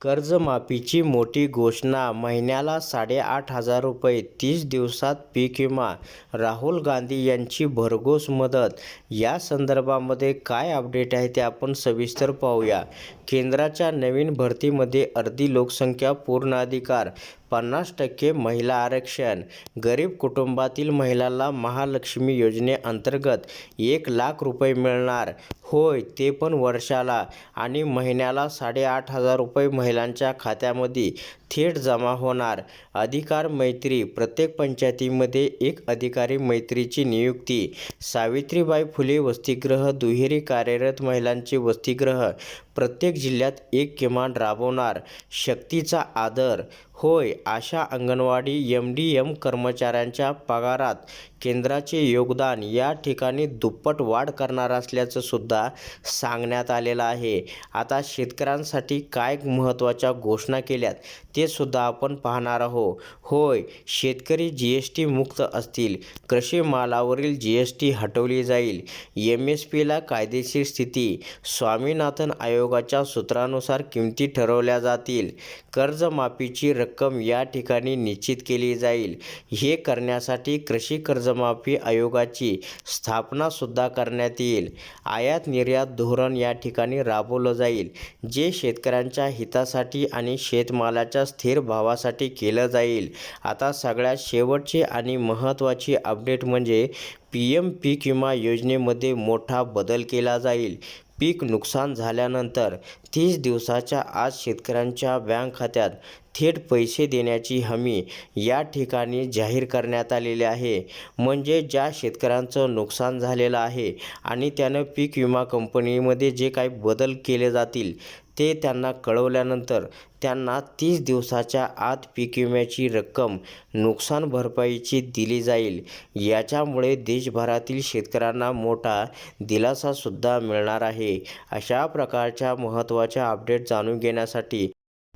कर्जमाफीची मोठी घोषणा. महिन्याला साडेआठ हजार रुपये तीस दिवसात पीक विमा. राहुल गांधी यांची भरघोस मदत. या संदर्भामध्ये काय अपडेट आहे ते आपण सविस्तर पाहूया. केंद्राच्या नवीन भरतीमध्ये अर्धी लोकसंख्या पूर्ण अधिकार. पन्नास टक्के महिला आरक्षण. गरीब कुटुंबातील महिलाला महालक्ष्मी योजनेअंतर्गत एक लाख रुपये मिळणार. होय ते पण वर्षाला. आणि महिन्याला साडेआठ हजार रुपये महिलांच्या खात्यामध्ये थेट जमा होणार. अधिकार मैत्री. प्रत्येक पंचायतीमध्ये एक अधिकारी मैत्रीची नियुक्ती. सावित्रीबाई फुले वसतिगृह दुहेरी कार्यरत महिलांचे वसतिगृह. प्रत्येक जिल्ह्यात एक किमान राबवणार. शक्तीचा आदर. होय ASHA anganwadi M D M कर्मचाऱ्यांच्या पगारात केंद्राचे योगदान या ठिकाणी दुप्पट वाढ करणार असल्याचं सुद्धा सांगण्यात आलेलं आहे. आता शेतकऱ्यांसाठी काय महत्त्वाच्या घोषणा केल्यात ते सुद्धा आपण पाहणार आहोत. होय शेतकरी जी एस टी मुक्त असतील कृषी मालावरील जी एस टी हटवली जाईल. एम एस पीला कायदेशीर स्थिती स्वामीनाथन आयोगाच्या सूत्रानुसार किमती ठरवल्या जातील. कर्जमाफीची रक्कम या ठिकाणी निश्चित केली जाईल. हे करण्यासाठी कृषी कर्जमाफी आयोगाची स्थापनासुद्धा करण्यात येईल. आयात निर्यात धोरण या ठिकाणी राबवलं जाईल जे शेतकऱ्यांच्या हितासाठी आणि शेतमालाच्या स्थिर भावासाठी केलं जाईल. आता सगळ्यात शेवटचे आणि महत्त्वाची अपडेट म्हणजे पी एम पीक विमा योजनेमध्ये मोठा बदल केला जाईल. पीक नुकसान झाल्यानंतर तीस दिवसाच्या आत शेतकऱ्यांच्या बँक खात्यात थेट पैसे देण्याची हमी या ठिकाणी जाहीर करण्यात आलेली आहे. म्हणजे ज्या शेतकऱ्यांचं नुकसान झालेलं आहे आणि त्यानं पीक विमा कंपनीमध्ये जे काही बदल केले जातील ते त्यांना कळवल्यानंतर त्यांना तीस दिवसाच्या आत पीक विम्याची रक्कम नुकसान भरपाईची दिली जाईल. याच्यामुळे देशभरातील शेतकऱ्यांना मोठा दिलासासुद्धा मिळणार आहे. अशा प्रकारच्या महत्त्वाच्या अपडेट जाणून घेण्यासाठी